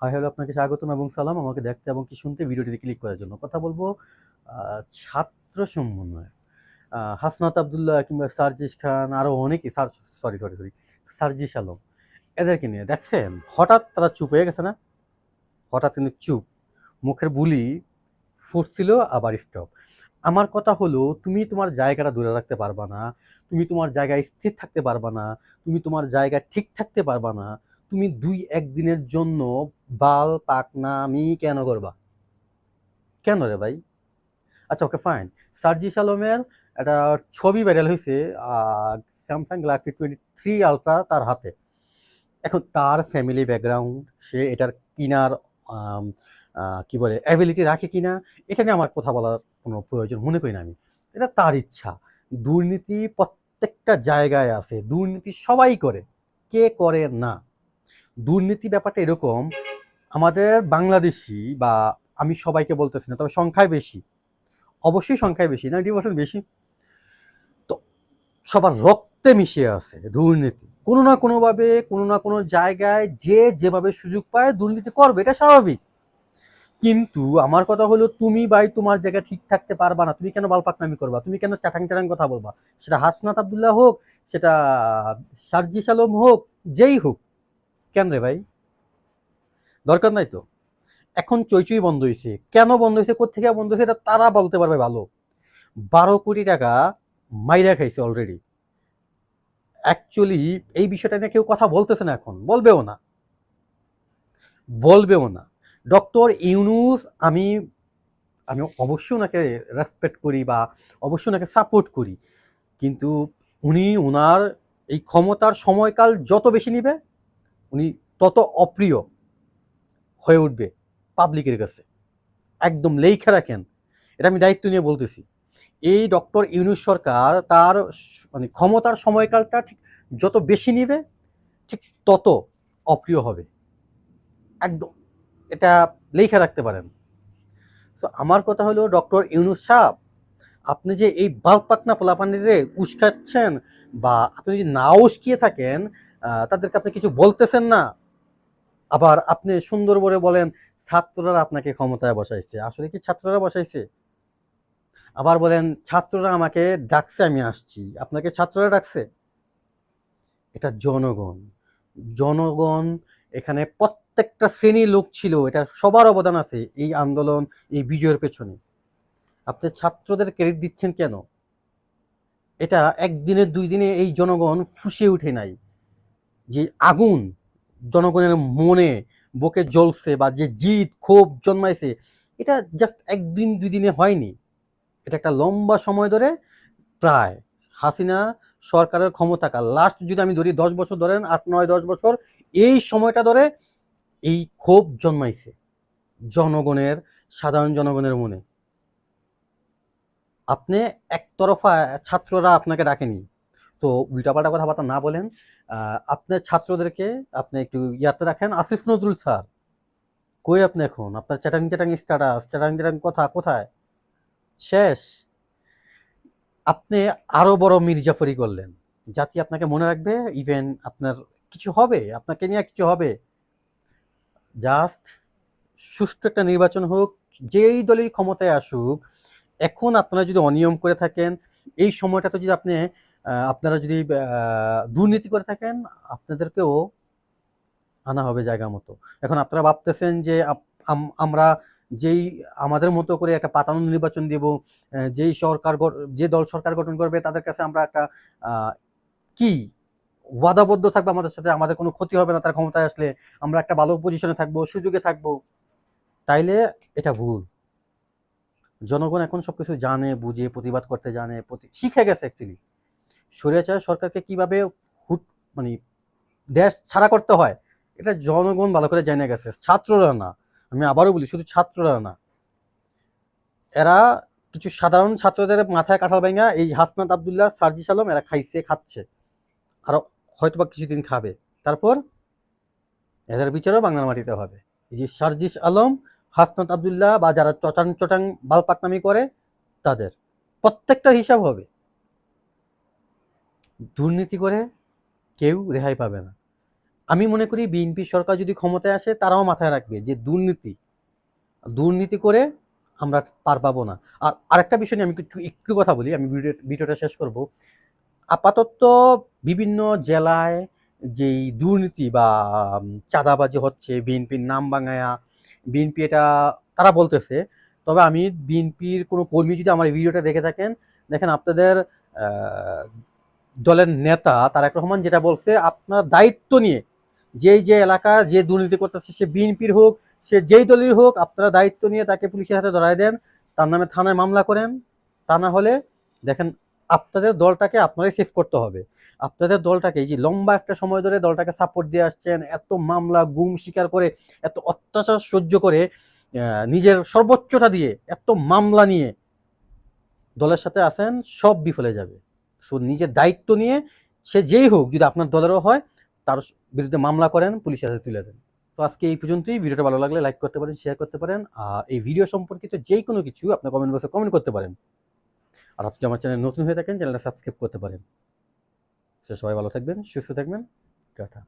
Hi hello আপনাকে স্বাগতম এবং সালাম। আমাকে দেখতে এবং কি শুনতে ভিডিওটিতে ক্লিক করার জন্য। কথা বলব ছাত্র সমন্বয়। হাসনাত আবদুল্লাহ কিংবা সার্জিস খান আরও অনেকে sir sorry sorry sorry Sarjis Alam, এদেরকে নিয়ে দেখছেন? হঠাৎ তারা চুপ হয়ে গেছে না? হঠাৎ কিন্তু চুপ। মুখের বুলি ফুটছিল, আবার স্টপ আমার কথা হলো, তুমি তোমার জায়গাটা ধরে রাখতে পারবা না। তুমি তোমার জায়গায় স্থির থাকতে পারবা না। তুমি তোমার জায়গায় ঠিক থাকতে পারবা না। তুমি দুই একদিনের জন্য বাল পাকনামি কেন করবা? কেন রে ভাই? আচ্ছা ওকে ফাইন সার্জিস আলমের একটা ছবি ভাইরাল হয়েছে Samsung Galaxy twenty three ultra তার হাতে। এখন তার ফ্যামিলি ব্যাকগ্রাউন্ড সে এটার কিনার আম, কি বলে অ্যাবিলিটি রাখে কিনা এটা নিয়ে আমার কথা বলার কোনো প্রয়োজন মনে করি না আমি। এটা তার ইচ্ছা। দুর্নীতি প্রত্যেকটা জায়গায় আছে। দুর্নীতি সবাই করে। কে করে না? দুর্নীতি ব্যাপারটা এরকম, আমাদের বাংলাদেশি বা আমি সবাইকে বলতেছি না, তবে সংখ্যায় বেশি, অবশ্যই সংখ্যায় বেশি, নাইনটি পার্সেন্ট বেশি। তো সবার রক্তে মিশে আছে দুর্নীতি। কোনো না কোনোভাবে, কোনো না কোনো জায়গায় যে যেভাবে সুযোগ পায় দুর্নীতি করবে, এটা স্বাভাবিক। কিন্তু আমার কথা হলো, তুমি ভাই তোমার জায়গায় ঠিক থাকতে পারবা না, তুমি কেন বালপাকনামি করবা? তুমি কেন চাটাং চাটাং কথা বলবা? সেটা হাসনাত আবদুল্লাহ হোক, সেটা সার্জিস আলম হোক, যেই হোক কেন রে ভাই? দরকার নাই তো। এখন চইচই বন্ধ হয়েছে কেন বন্ধ হয়েছে কোথেকে বন্ধ হয়েছে এটা তারা বলতে পারবে ভালো। বারো কোটি টাকা মাইরা খাইছে অলরেডি অ্যাকচুয়ালি এই বিষয়টা নিয়ে কেউ কথা বলতেছে না এখন। বলবেও না। বলবেও না। ডক্টর ইউনুস, আমি আমি অবশ্যই ওনাকে রেসপেক্ট করি বা অবশ্যই ওনাকে সাপোর্ট করি। কিন্তু উনি ওনার এই ক্ষমতার সময়কাল যত বেশি নিবে উনি তত অপ্রিয় হয়ে উঠবে পাবলিকের কাছে। একদম লেখা রাখেন। এটা আমি দায়িত্ব নিয়ে বলতেছি। এই ডক্টর ইউনুস সরকার তার মানে ক্ষমতার সময়কালটা ঠিক যত বেশি নিবে, ঠিক তত অপ্রিয় হবে। একদম। এটা লেখা রাখতে পারেন। তো আমার কথা হলো, ডক্টর ইউনুস সাহ আপনি যে এই বালপাকনা পোলাপানিরে উস্কাচ্ছেন বা আপনি যদি না উস্কিয়ে থাকেন তাদেরকে আপনি কিছু বলতেছেন না? আবার আপনি সুন্দর করে বলেন, ছাত্ররা আপনাকে ক্ষমতায় বসাইছে। আসলে কি ছাত্ররা বসাইছে? আবার বলেন, ছাত্ররা আমাকে ডাকছে, আমি আসছি। আপনাকে ছাত্ররা ডাকছে? এটা জনগণ। জনগণ এখানে প্রত্যেকটা শ্রেণির লোক ছিল, এটা সবার অবদান আছে এই আন্দোলন, এই বিজয়ের পেছনে। আপনি ছাত্রদের ক্রেডিট দিচ্ছেন কেন? এটা একদিনে, দুই দিনে এই জনগণ ফুসে উঠে নাই। যে আগুন জনগণের মনে, বুকে জ্বলছে বা যে জিদ, ক্ষোভ জন্মাইছে, এটা জাস্ট একদিন দুই দিনে হয়নি। এটা একটা লম্বা সময় ধরে প্রায় হাসিনা সরকারের ক্ষমতাকাল লাস্ট যদি আমি ধরি দশ বছর ধরেন, আট, নয়, দশ বছর, এই সময়টা ধরে এই ক্ষোভ জন্মাইছে জনগণের, সাধারণ জনগণের মনে। আপনি একতরফা ছাত্ররা আপনাকে ডাকেনি। তো উল্টাপাল্টা কথাবার্তা না বলেন আপনার ছাত্রদেরকে আপনি একটু ইয়াতে রাখেন। আসিফ নজরুল স্যার, কই আপনি এখন? আপনার চ্যাটাং চ্যাটাং স্ট্যাটাস চ্যাটাং চ্যাটাং কথা কোথায়? শেষ। আপনি আরও বড় মির্জাফরি করলেন। জাতি আপনাকে মনে রাখবে ইভেন আপনার কিছু হবে, আপনাকে নিয়ে কিছু হবে। জাস্ট সুষ্ঠু একটা নির্বাচন হোক, যেই দলের ক্ষমতায় আসুক, এখন আপনারা যদি অনিয়ম করে থাকেন, এই সময়টাতে যদি আপনি আপনারা যদি দুর্নীতি করে থাকেন, আপনাদেরকেও আনা হবে জায়গা মতো। এখন আপনারা ভাবতেছেন যে আমরা যেই, আমাদের মতো করে একটা পাতানো নির্বাচন দিব যেই সরকার যে দল সরকার গঠন করবে, তাদের কাছে আমরা একটা কি ওয়াদাবদ্ধ থাকব আমাদের সাথে, আমাদের কোনো ক্ষতি হবে না তার ক্ষমতায় আসলে, আমরা একটা ভালো পজিশনে থাকব, সুযোগে থাকব। তাইলে এটা ভুল। জনগণ এখন সবকিছু জানে, বুঝে, প্রতিবাদ করতে জানে শিখে গেছে অ্যাকচুয়ালি স্বৈরাচার সরকারকে কীভাবে হুট মানে দেশ ছাড়া করতে হয়, এটা জনগণ ভালো করে জেনে গেছে। ছাত্ররা না, আমি আবারও বলি, শুধু ছাত্ররা না। এরা কিছু সাধারণ ছাত্রদের মাথায় কাঁঠাল ভাঙা এই হাসনাত আবদুল্লাহ, সার্জিস আলম, এরা খাইছে, খাচ্ছে। আরও হয়তো বা কিছুদিন খাবে। তারপর এদের বিচারও বাংলার মাটিতে হবে। এই যে সার্জিস আলম, হাসনাত আবদুল্লাহ বা যারা চটাং চটাং বালপাকনামি করে, তাদের প্রত্যেকটা হিসাব হবে। দুর্নীতি করে কেউ রেহাই পাবে না। আমি মনে করি বিএনপি সরকার যদি ক্ষমতায় আসে, তারাও মাথায় রাখবে যে দুর্নীতি দুর্নীতি করে আমরা পার পাবো না। আর আরেকটা বিষয় নিয়ে আমি একটু একটু কথা বলি, আমি ভিডিও, ভিডিওটা শেষ করব। আপাতত বিভিন্ন জেলায় যেই দুর্নীতি বা চাঁদাবাজি হচ্ছে, বিএনপির নাম বাঙায়া বিএনপি এটা, তারা বলতেছে, তবে আমি বিএনপির কোনো কর্মী যদি আমার ভিডিওটা দেখে থাকেন, দেখেন আপনাদের দলের নেতা তারেক রহমান যেটা বলছে, আপনার দায়িত্ব নিয়ে যেই যে এলাকা, যে দুর্নীতি করতেছে, সে বিএনপির হোক, সে যেই দলের হোক, আপনারা দায়িত্ব নিয়ে তাকে পুলিশের হাতে ধরায় দেন। তার নামে থানায় মামলা করেন। তা না হলে দেখেন, আপনাদের দলটাকে আপনারাই সেভ করতে হবে। আপনাদের দলটাকে এই যে লম্বা একটা সময় ধরে দলটাকে সাপোর্ট দিয়ে আসছেন, এত মামলা, গুম স্বীকার করে, এত অত্যাচার সহ্য করে নিজের সর্বোচ্চটা দিয়ে, এত মামলা নিয়ে দলের সাথে আসেন সব বিফলে যাবে। সো নিজের দায়িত্ব নিয়ে সে যেই হোক যদি আপনার দলেরও হয়, তার বিরুদ্ধে মামলা করেন, পুলিশের হাতে তুলে দেন। তো আজকে এই পর্যন্তই। ভিডিওটা ভালো লাগলে লাইক করতে পারেন শেয়ার করতে পারেন। আর এই ভিডিও সম্পর্কিত যেই কোনো কিছু আপনার কমেন্ট বক্সে কমেন্ট করতে পারেন। আর আপনি আমার চ্যানেল নতুন হয়ে থাকেন চ্যানেলটা সাবস্ক্রাইব করতে পারেন। সবাই ভালো থাকবেন, সুস্থ থাকবেন। টাটা।